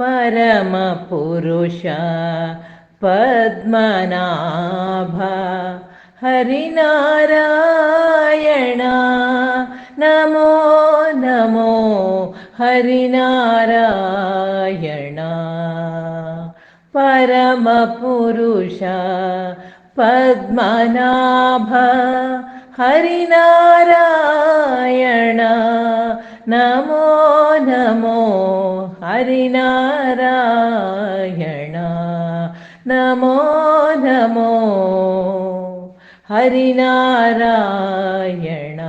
परमपुरुष पद्मनाभ हरिनारायण। नमो नमो हरिनारायण। परमपुरुष पद्मनाभ हरिनारायण। नमो नमो ஹரிநாராயண. நமோ நமோ. ஹரிநாராயண.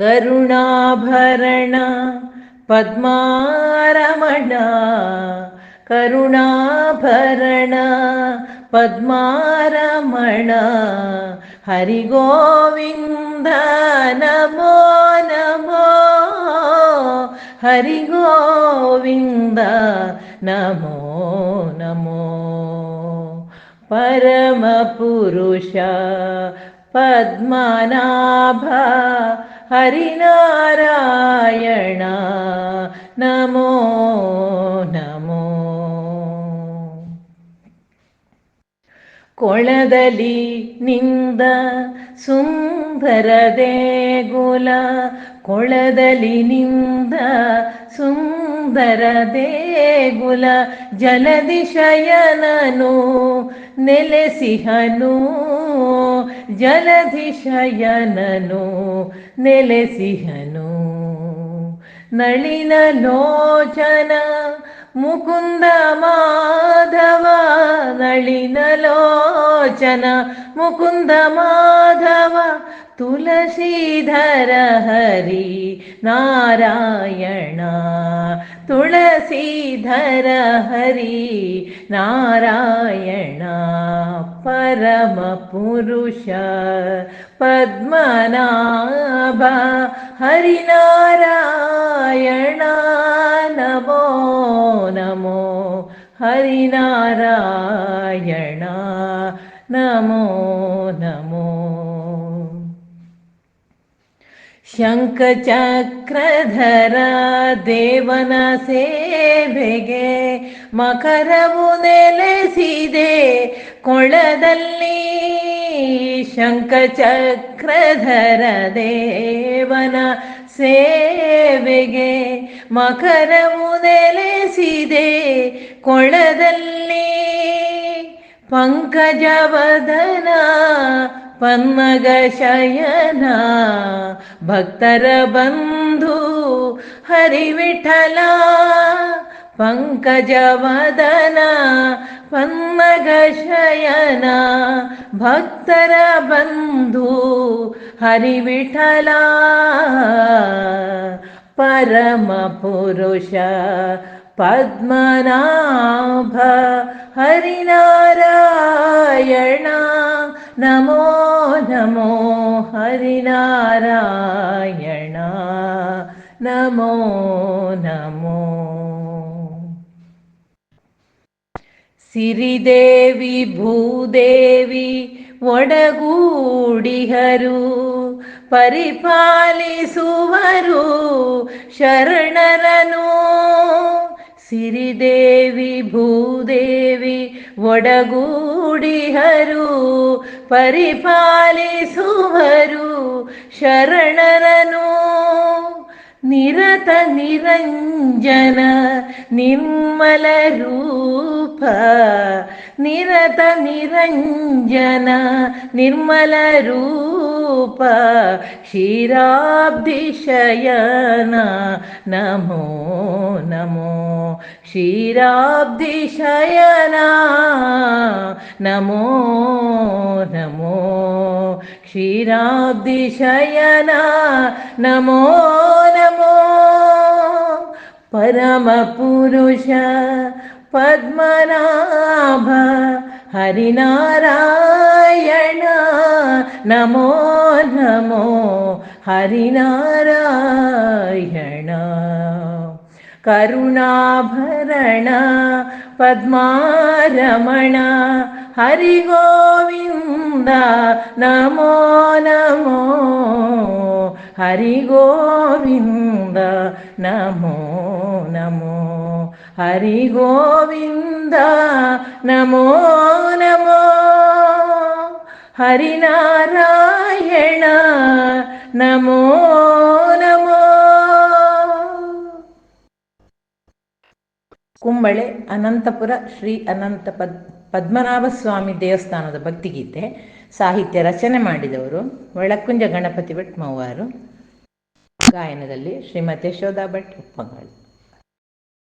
கருணாபரண பத்மாரமண. கருணாபரண பத்மாரமண. ஹரிகோவிந்த நமோ நமோ. ഹരി ഗോവിന്ദ നമോ നമോ പരമപുരുഷ പത്മനാഭ ഹരിനാരായണ നമോ നമോ ಕೊಳದಲ್ಲಿ ನಿಂದ ಸುಂದರ ದೇಗುಲ ಕೊಳದಲ್ಲಿ ನಿಂದ ಸುಂದರ ದೇಗುಲ ಜಲದಿಶಯನನು ನೆಲೆಸಿಹನು ಜಲಧಿಶಯನನು ನೆಲೆಸಿಹನು ನಳಿನ ಲೋಚನ मुकुन्द माधव नळीनलोचन मुकुन्द माधव तुलसीधर हरि नारायण तुलसीधर हरि नारायण परमपुरुष पद्मनाभा हरिनार ಹರಿನಾರಾಯಣ. ನಮೋ ನಮೋ. ಶಂಖಚಕ್ರಧರ ದೇವನ ಸೇವೆಗೆ ಮಕರವು ನೆಲೆಸಿದೆ. ಕೊಳದಲ್ಲಿ ಶಂಖಚಕ್ರಧರ ದೇವನ ಸೇವೆಗೆ ಮಕರವು ನೆಲೆಸಿದೆ. ಕೊಳದಲ್ಲಿ ಪಂಕಜವದನ ಪನ್ನಗ ಶಯನ ಭಕ್ತರ ಬಂಧು ಹರಿವಿಠಲ ಪಂಕಜವದನ ಪನ್ನಗ ಶಯನ ಭಕ್ತರ ಬಂಧು ಹರಿವಿಠಲ ಪರಮ ಪುರುಷ ಪದ್ಮನಾಭ ಹರಿನಾರಾಯಣ ನಮೋ ನಮೋ ಹರಿನಾರಾಯಣ ನಮೋ ನಮೋ ಸಿರಿದೇವಿ ಭೂದೇವಿ ಒಡಗೂಡಿಹರು ಪರಿಪಾಲಿಸುವರು ಶರಣರನು ಸಿರಿದೇವಿ ಭೂದೇವಿ ಒಡಗೂಡಿಹರು ಪರಿಪಾಲಿಸುವರು ಶರಣರನು నిరత నిరంజన నిర్మల రూప. నిరత నిరంజన నిర్మల రూప. క్షీరాబ్దిశయన నమో నమో. క్షీరాబ్దిశయన నమో నమో. క్షీరాబ్దిశయనా నమో నమో. పరమపురుష పద్మనాభ హరినారాయణ. నమో నమో హరినారాయణ. కరుణాభరణ పద్మారమణ హరి గోవింద నమో నమో హరి గోవింద నమో నమో హరి గోవింద నమో నమో హరినారాయణ నమో ಕುಂಬಳೆ, ಅನಂತಪುರ, ಶ್ರೀ ಅನಂತ ಪದ್ ಪದ್ಮನಾಭ ಸ್ವಾಮಿ ದೇವಸ್ಥಾನದ ಭಕ್ತಿಗೀತೆ, ಸಾಹಿತ್ಯ ರಚನೆ ಮಾಡಿದವರು ಒಳಕುಂಜ ಗಣಪತಿ ಭಟ್ ಮೌವಾರು ಗಾಯನದಲ್ಲಿ ಶ್ರೀಮತಿ ಯಶೋಧಾ ಭಟ್ ಉಪ್ಪಂಗಾಳಿ